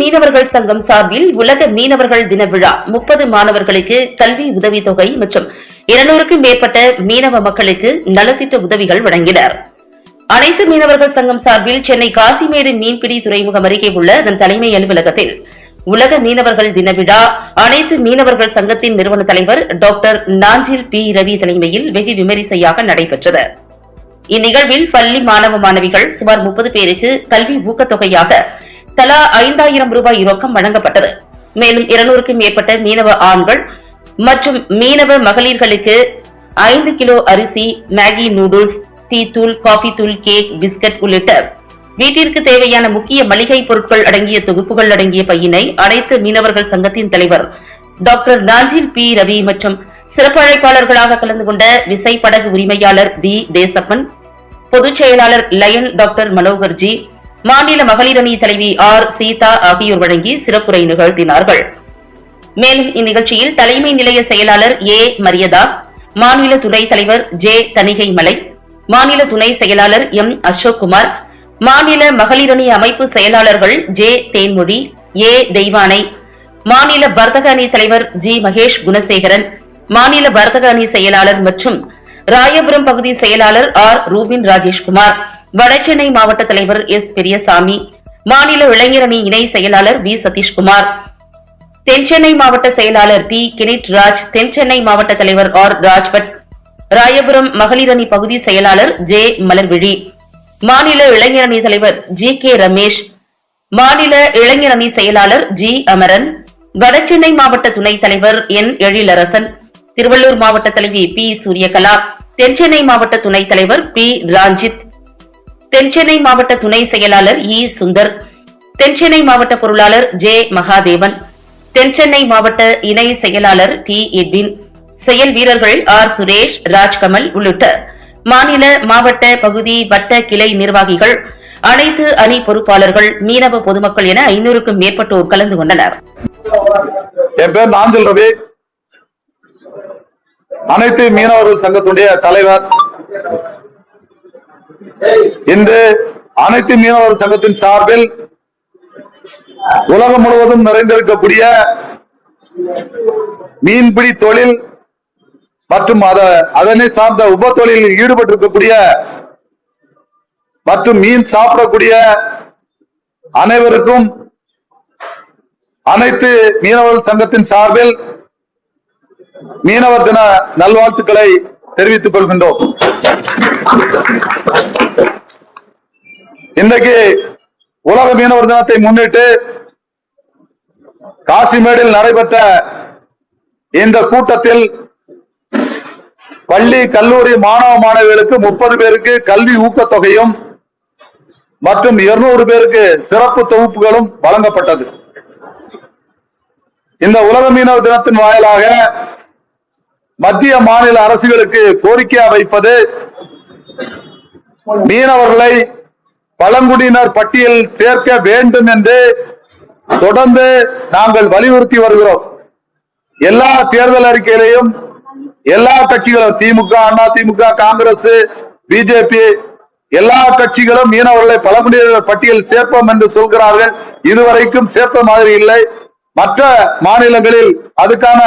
மீனவர்கள் சங்கம் சார்பில் உலக மீனவர்கள் தின விழா. முப்பது மாணவர்களுக்கு கல்வி உதவித்தொகை மற்றும் இருநூறுக்கும் மேற்பட்ட மீனவ மக்களுக்கு நலத்திட்ட உதவிகள் வழங்கினர். அனைத்து மீனவர்கள் சங்கம் சார்பில் சென்னை காசிமேடு மீன்பிடி துறைமுகம் அருகே உள்ள அதன் தலைமை அலுவலகத்தில் உலக மீனவர்கள் தின விழா. அனைத்து மீனவர்கள் சங்கத்தின் நிறுவன தலைவர் டாக்டர் நாஞ்சில் பி. ரவி தலைமையில் வெகு விமரிசையாக நடைபெற்றது. இந்நிகழ்வில் பள்ளி மாணவ மாணவிகள் சுமார் முப்பது பேருக்கு கல்வி ஊக்கத்தொகையாக தலா ஐந்தாயிரம் ரூபாய் ரொக்கம் வழங்கப்பட்டது. மேலும் இருநூறுக்கும் மேற்பட்ட மீனவ ஆண்கள் மற்றும் மீனவ மகளிர்களுக்கு ஐந்து கிலோ அரிசி மேகி நூடுல்ஸ் டீ தூள் காஃபி தூள் கேக் பிஸ்கட் உள்ளிட்ட வீட்டிற்கு தேவையான முக்கிய மளிகை பொருட்கள் அடங்கிய தொகுப்புகள் அடங்கிய பையினை அனைத்து மீனவர்கள் சங்கத்தின் தலைவர் டாக்டர் நாஞ்சில் பி. ரவி மற்றும் சிறப்பு அழைப்பாளர்களாக கலந்து கொண்ட விசை படகு உரிமையாளர் பி தேசப்பன் பொதுச் செயலாளர் லயன் டாக்டர் மனோகர்ஜி மாநில மகளிர் அணி தலைவி ஆர். சீதா ஆகியோர் வழங்கி சிறப்புரை நிகழ்த்தினார்கள். மேலும் இந்நிகழ்ச்சியில் தலைமை நிலைய செயலாளர் ஏ. மரியதாஸ் மாநில துணைத் தலைவர் ஜே. தணிகை மலை மாநில துணை செயலாளர் எம். அசோக்குமார் மாநில மகளிரணி அமைப்பு செயலாளர்கள் ஜே. தேன்மொழி ஏ. தெய்வானை மாநில வர்த்தக அணி தலைவர் ஜி. மகேஷ் குணசேகரன் மாநில வர்த்தக அணி செயலாளர் மற்றும் ராயபுரம் பகுதி செயலாளர் ஆர். ரூபின் ராஜேஷ்குமார். வடசென்னை மாவட்ட தலைவர் எஸ் பெரியசாமி மாநில இளைஞரணி இணை செயலாளர் வி. சதீஷ்குமார் தென்சென்னை மாவட்ட செயலாளர் டி. கினிட் ராஜ் தென்சென்னை மாவட்ட தலைவர் ஆர். ராஜ்பட் ராயபுரம் மகளிரணி பகுதி செயலாளர் ஜே. மலர்விழி மாநில இளைஞரணி தலைவர் ஜி. கே. ரமேஷ் மாநில இளைஞரணி செயலாளர் ஜி. அமரன் வடசென்னை மாவட்ட துணைத் தலைவர் என். எழிலரசன் திருவள்ளூர் மாவட்ட தலைவி பி. சூரியகலா தென்சென்னை மாவட்ட துணைத் தலைவர் பி. ராஞ்சித் தென்சென்னை மாவட்ட துணை செயலாளர் இ. சுந்தர் தென்சென்னை மாவட்ட பொருளாளர் ஜே. மகாதேவன் தென்சென்னை மாவட்ட இணை செயலாளர் டி. எட்வின் செயல் வீரர்கள் ஆர். சுரேஷ் ராஜ்கமல் உள்ளிட்ட மாநில மாவட்ட பகுதி வட்ட கிளை நிர்வாகிகள் அனைத்து அணி பொறுப்பாளர்கள் மீனவ பொதுமக்கள் என ஐநூறுக்கும் மேற்பட்டோர் கலந்து கொண்டனர். என் பேர் நாஞ்சல் ரவி. அனைத்து மீனவர்கள் சங்கத்துடைய தலைவர் இன்று அனைத்து மீனவர் சங்கத்தின் சார்பில் உலகம் முழுவதும் நிறைந்திருக்கக்கூடிய மீன்பிடி தொழில் மற்றும் அதனை சார்ந்த உப தொழிலில் ஈடுபட்டிருக்கக்கூடிய மற்றும் மீன் சாப்பிடக்கூடிய அனைவருக்கும் அனைத்து மீனவர் சங்கத்தின் சார்பில் மீனவர் தின நல்வாழ்த்துக்களை தெரிவித்துக் கொள்கின்றோம். இன்றைக்கு உலக மீனவர் தினத்தை முன்னிட்டு காசிமேடில் நடைபெற்ற இந்த கூட்டத்தில் பள்ளி கல்லூரி மாணவ மாணவிகளுக்கு முப்பது பேருக்கு கல்வி ஊக்கத்தொகையும் மற்றும் இருநூறு பேருக்கு சிறப்பு தொகுப்புகளும் வழங்கப்பட்டது. இந்த உலக மீனவர் தினத்தின் வாயிலாக மத்திய மாநில அரசுகளுக்கு கோரிக்கையா வைப்பது மீனவர்களை பழங்குடியினர் பட்டியல் சேர்க்க வேண்டும் என்று தொடர்ந்து நாங்கள் வலியுறுத்தி வருகிறோம். எல்லா தேர்தல் அறிக்கையிலையும் எல்லா கட்சிகளும் திமுக அண்ணா திமுக காங்கிரஸ் பிஜேபி எல்லா கட்சிகளும் மீனவர்களை பழங்குடியினர் பட்டியல் சேர்ப்போம் என்று சொல்கிறார்கள். இதுவரைக்கும் சேர்த்த மாதிரி இல்லை. மற்ற மாநிலங்களில் அதுக்கான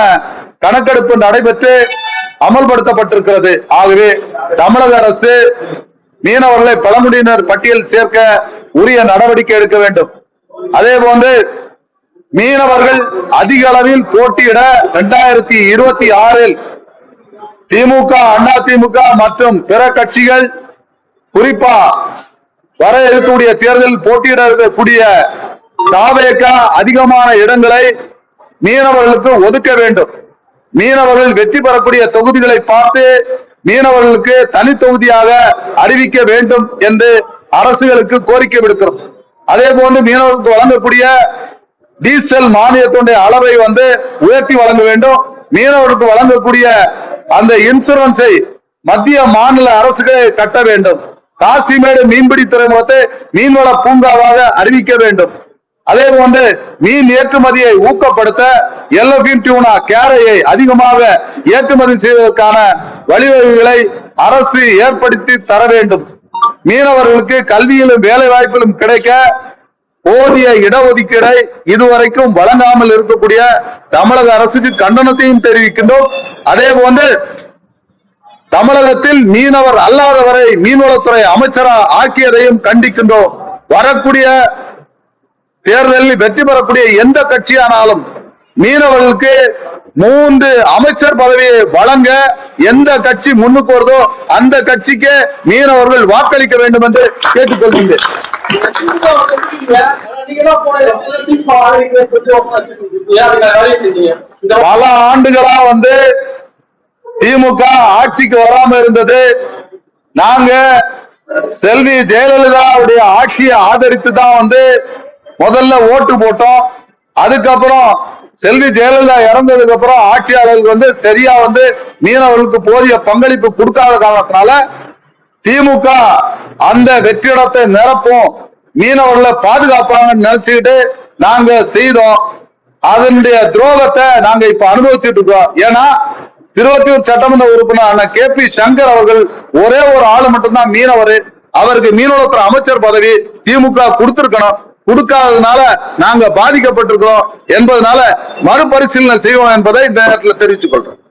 கணக்கெடுப்பு நடைபெற்று அமல்படுத்தப்பட்டிருக்கிறது. ஆகவே தமிழக அரசு மீனவர்களை பழங்குடியினர் பட்டியல் சேர்க்க உரிய நடவடிக்கை எடுக்க வேண்டும். அதே போன்று மீனவர்கள் அதிக அளவில் போட்டியிட இரண்டாயிரத்தி இருபத்தி ஆறில் திமுக அண்ணா திமுக மற்றும் பிற கட்சிகள் குறிப்பா வர இருக்கக்கூடிய தேர்தலில் போட்டியிட இருக்கக்கூடிய அதிகமான இடங்களை மீனவர்களுக்கு ஒதுக்க வேண்டும். மீனவர்கள் வெற்றி பெறக்கூடிய தொகுதிகளை பார்த்து மீனவர்களுக்கு தனி தொகுதியாக அறிவிக்க வேண்டும் என்று அரசுகளுக்கு கோரிக்கை விடுக்கிறோம். அதே போன்று மீனவர்களுக்கு வழங்கக்கூடிய டீசல் மானியத்தினுடைய அளவை வந்து உயர்த்தி வழங்க வேண்டும். மீனவர்களுக்கு வழங்கக்கூடிய அந்த இன்சூரன்ஸை மத்திய மாநில அரசுகளை கட்ட வேண்டும். காசிமேடு மீன்பிடி துறைமுகத்தை மீன்வள பூங்காவாக அறிவிக்க வேண்டும். அதே போன்று மீன் ஏற்றுமதியை ஊக்கப்படுத்த எல்லோபின் டியூனா கேரையை அதிகமாக ஏற்றுமதி செய்வதற்கான வழிவகைகளை அரசு ஏற்படுத்தி தர வேண்டும். மீனவர்களுக்கு கல்வியிலும் வேலை வாய்ப்பிலும் கிடைக்க போதிய இடஒதுக்கீடை இதுவரைக்கும் வழங்காமல் இருக்கக்கூடிய தமிழக அரசுக்கு கண்டனத்தையும் தெரிவிக்கின்றோம். அதே போன்று தமிழகத்தில் மீனவர் அல்லாதவரை மீன்வளத்துறை அமைச்சரா ஆக்கியதையும் கண்டிக்கின்றோம். வரக்கூடிய தேர்தலில் வெற்றி பெறக்கூடிய எந்த கட்சியானாலும் மீனவர்களுக்கு மூன்று அமைச்சர் பதவியை வழங்க எந்த கட்சி முன்னுக்கு வருதோ அந்த கட்சிக்கு மீனவர்கள் வாக்களிக்க வேண்டும் என்று கேட்டுக்கொள்கின்றேன். பல ஆண்டுகளா வந்து திமுக ஆட்சிக்கு வராம இருந்தது. நாங்க செல்வி ஜெயலலிதாவுடைய ஆட்சியை ஆதரித்து தான் வந்து முதல்ல ஓட்டு போட்டோம். அதுக்கப்புறம் செல்வி ஜெயலலிதா இறந்ததுக்கு அப்புறம் ஆட்சியாளர்களுக்கு வந்து சரியா வந்து மீனவர்களுக்கு போதிய பங்களிப்பு கொடுக்காத காரணத்தினால திமுக அந்த வெற்றிடத்தை நிரப்பும். மீனவர்களை பாதுகாப்பாங்கன்னு நினைச்சுக்கிட்டு நாங்க செய்தோம். அதனுடைய துரோகத்தை நாங்க இப்ப அனுபவிச்சுட்டு இருக்கோம். ஏன்னா திருவத்தூர் சட்டமன்ற உறுப்பினர் கே பி சங்கர் அவர்கள் ஒரே ஒரு ஆளு மட்டும்தான் மீனவர். அவருக்கு மீனவளத்துறை அமைச்சர் பதவி திமுக கொடுத்திருக்கணும். கொடுக்காததுனால நாங்க பாதிக்கப்பட்டிருக்கிறோம் என்பதனால மறுபரிசீலனை செய்வோம் என்பதை இந்த நேரத்தில் தெரிவித்துக் கொள்றோம்